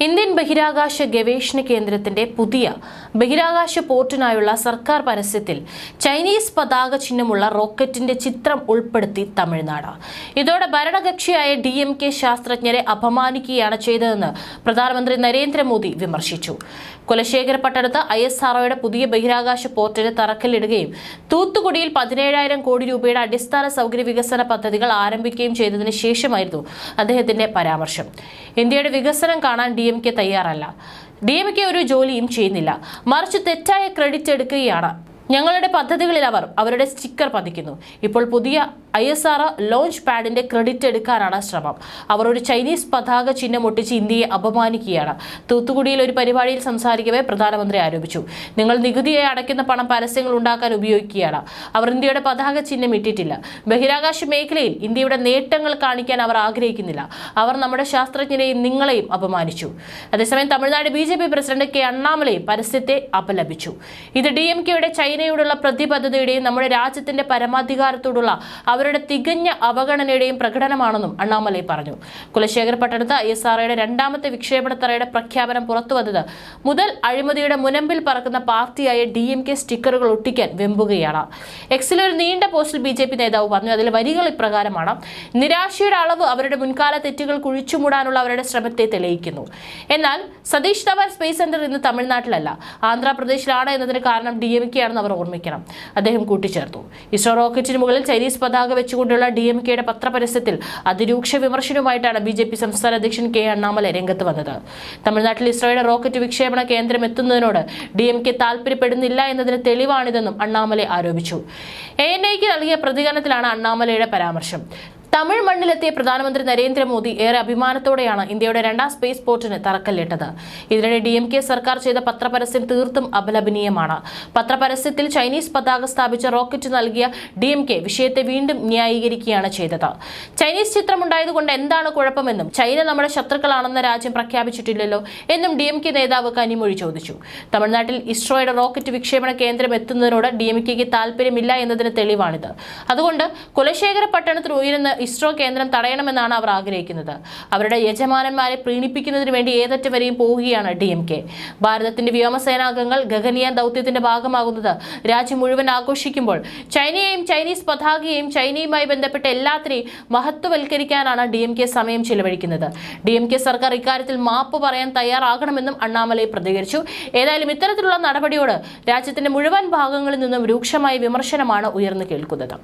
Indian ബഹിരാകാശ ഗവേഷണ കേന്ദ്രത്തിന്റെ പുതിയ ബഹിരാകാശ പോർട്ടിനായുള്ള സർക്കാർ പരസ്യത്തിൽ ചൈനീസ് പതാക ചിഹ്നമുള്ള റോക്കറ്റിന്റെ ചിത്രം ഉൾപ്പെടുത്തി തമിഴ്നാട്. ഇതോടെ ഭരണകക്ഷിയായ ഡി എം കെ ശാസ്ത്രജ്ഞരെ അപമാനിക്കുകയാണ് ചെയ്തതെന്ന് പ്രധാനമന്ത്രി നരേന്ദ്രമോദി വിമർശിച്ചു. കുലശേഖര പട്ടണത്ത് ഐ എസ് ആർഒയുടെ പുതിയ ബഹിരാകാശ പോർട്ടിന് തറക്കല്ലിടുകയും തൂത്തുക്കുടിയിൽ പതിനേഴായിരം കോടി രൂപയുടെ അടിസ്ഥാന സൗകര്യ വികസന പദ്ധതികൾ ആരംഭിക്കുകയും ചെയ്തതിന് ശേഷമായിരുന്നു അദ്ദേഹത്തിന്റെ പരാമർശം. ഇന്ത്യയുടെ വികസനം കാണാൻ ഡി എം കെ തയ്യാറല്ല. ഡി എം കെ ഒരു ജോലിയും ചെയ്യുന്നില്ല. മറിച്ച് തെറ്റായ ക്രെഡിറ്റ് എടുക്കുകയാണ്. ഞങ്ങളുടെ പദ്ധതികളിൽ അവർ അവരുടെ സ്റ്റിക്കർ പതിക്കുന്നു. ഇപ്പോൾ പുതിയ ഐ എസ് ആർ ലോഞ്ച് പാഡിന്റെ ക്രെഡിറ്റ് എടുക്കാനാണ് ശ്രമം. അവർ ഒരു ചൈനീസ് പതാക ചിഹ്നം ഒട്ടിച്ച് ഇന്ത്യയെ അപമാനിക്കുകയാണ്. തൂത്തുക്കുടിയിൽ ഒരു പരിപാടിയിൽ സംസാരിക്കവേ പ്രധാനമന്ത്രി ആരോപിച്ചു. നിങ്ങൾ നികുതിയായി അടയ്ക്കുന്ന പണം പരസ്യങ്ങൾ ഉണ്ടാക്കാൻ ഉപയോഗിക്കുകയാണ്. അവർ ഇന്ത്യയുടെ പതാക ചിഹ്നം ഇട്ടിട്ടില്ല. ബഹിരാകാശ മേഖലയിൽ ഇന്ത്യയുടെ നേട്ടങ്ങൾ കാണിക്കാൻ അവർ ആഗ്രഹിക്കുന്നില്ല. അവർ നമ്മുടെ ശാസ്ത്രജ്ഞരെയും നിങ്ങളെയും അപമാനിച്ചു. അതേസമയം തമിഴ്നാട് ബി പ്രസിഡന്റ് കെ അണ്ണാമലയും പരസ്യത്തെ അപലപിച്ചു. ഇത് ഡി എം കെയുടെ ചൈനയോടുള്ള പ്രതിബദ്ധതയുടെയും നമ്മുടെ രാജ്യത്തിന്റെ പരമാധികാരത്തോടുള്ള അവരുടെ തികഞ്ഞ അവഗണനയുടെയും പ്രകടനമാണെന്നും അണ്ണാമലൈ പറഞ്ഞു. കുലശേഖര പട്ടണത്ത് ഐ എസ് ആർഒയുടെ രണ്ടാമത്തെ വിക്ഷേപണത്തറയുടെ പ്രഖ്യാപനം പുറത്തുവന്നത് മുതൽ അഴിമതിയുടെ മുനമ്പിൽ പറക്കുന്ന പാർട്ടിയായ ഡി എം കെ സ്റ്റിക്കറുകൾ ഒട്ടിക്കാൻ വെമ്പുകയാണ്. എക്സിലെ ഒരു നീണ്ട പോസ്റ്റിൽ ബി ജെ പി നേതാവ് പറഞ്ഞു. അതിൽ വരികൾ ഇപ്രകാരമാണ്. നിരാശയുടെ അളവ് അവരുടെ മുൻകാല തെറ്റുകൾ കുഴിച്ചുമൂടാനുള്ള അവരുടെ ശ്രമത്തെ തെളിയിക്കുന്നു. എന്നാൽ സതീഷ് ധവാൻ സ്പേസ് സെന്റർ ഇന്ന് തമിഴ്നാട്ടിലല്ല. ആന്ധ്രാപ്രദേശിലാണ് എന്നതിന് കാരണം ഡി എം കെ ആണെന്ന് അവർ ഓർമ്മിക്കണം. അദ്ദേഹം കൂട്ടിച്ചേർത്തു. ഇസ്രോ റോക്കറ്റിന് മുകളിൽ ചൈനീസ് പതാക വെച്ചുകൊണ്ടുള്ള ഡി എം കെയുടെ പത്രപരസ്യത്തിൽ അതിരൂക്ഷ വിമർശനവുമായിട്ടാണ് ബി ജെ പി സംസ്ഥാന അധ്യക്ഷൻ കെ അണ്ണാമല രംഗത്ത് വന്നത്. തമിഴ്നാട്ടിൽ ഇസ്രോയുടെ റോക്കറ്റ് വിക്ഷേപണ കേന്ദ്രം എത്തുന്നതിനോട് ഡി എം കെ താല്പര്യപ്പെടുന്നില്ല എന്നതിന് തെളിവാണിതെന്നും അണ്ണാമല ആരോപിച്ചു. എ എൻ ഐക്ക് നൽകിയ പ്രതികരണത്തിലാണ് അണ്ണാമലയുടെ പരാമർശം. തമിഴ് മണ്ണിലെത്തിയ പ്രധാനമന്ത്രി നരേന്ദ്രമോദി ഏറെ അഭിമാനത്തോടെയാണ് ഇന്ത്യയുടെ രണ്ടാം സ്പേസ് പോർട്ടിന് തറക്കല്ലിട്ടത്. ഇതിനിടെ ഡി സർക്കാർ ചെയ്ത പത്രപരസ്യം തീർത്തും അപലപനീയമാണ്. പത്രപരസ്യത്തിൽ ചൈനീസ് പതാക സ്ഥാപിച്ച റോക്കറ്റ് നൽകിയ ഡി വിഷയത്തെ വീണ്ടും ന്യായീകരിക്കുകയാണ് ചെയ്തത്. ചൈനീസ് ചിത്രം ഉണ്ടായതുകൊണ്ട് എന്താണ് കുഴപ്പമെന്നും ചൈന നമ്മുടെ ശത്രുക്കളാണെന്ന രാജ്യം പ്രഖ്യാപിച്ചിട്ടില്ലല്ലോ എന്നും ഡി നേതാവ് കനിമൊഴി ചോദിച്ചു. തമിഴ്നാട്ടിൽ ഇസ്രോയുടെ റോക്കറ്റ് വിക്ഷേപണ കേന്ദ്രം എത്തുന്നതിനോട് ഡി എം കെക്ക് താല്പര്യമില്ല എന്നതിന് തെളിവാണിത്. അതുകൊണ്ട് കുലശേഖര പട്ടണത്തിൽ ഉയരുന്ന ഇസ്രോ കേന്ദ്രം തടയണമെന്നാണ് അവർ ആഗ്രഹിക്കുന്നത്. അവരുടെ യജമാനന്മാരെ പ്രീണിപ്പിക്കുന്നതിന് വേണ്ടി ഏതറ്റം വരെയും പോവുകയാണ് ഡി എം കെ ഭാരതത്തിന്റെ വ്യോമസേനാംഗങ്ങൾ ഗഗനിയാൻ ദൗത്യത്തിന്റെ ഭാഗമാകുന്നത് രാജ്യം മുഴുവൻ ആഘോഷിക്കുമ്പോൾ ചൈനയെയും ചൈനീസ് പതാകയെയും ചൈനയുമായി ബന്ധപ്പെട്ട എല്ലാത്തിനെയും മഹത്വവൽക്കരിക്കാനാണ് ഡി എം കെ സമയം ചിലവഴിക്കുന്നത്. ഡി എം കെ സർക്കാർ ഇക്കാര്യത്തിൽ മാപ്പ് പറയാൻ തയ്യാറാകണമെന്നും അണ്ണാമലൈ പ്രതികരിച്ചു. ഏതായാലും ഇത്തരത്തിലുള്ള നടപടിയോട് രാജ്യത്തിന്റെ മുഴുവൻ ഭാഗങ്ങളിൽ നിന്നും രൂക്ഷമായ വിമർശനമാണ് ഉയർന്നു കേൾക്കുന്നത്.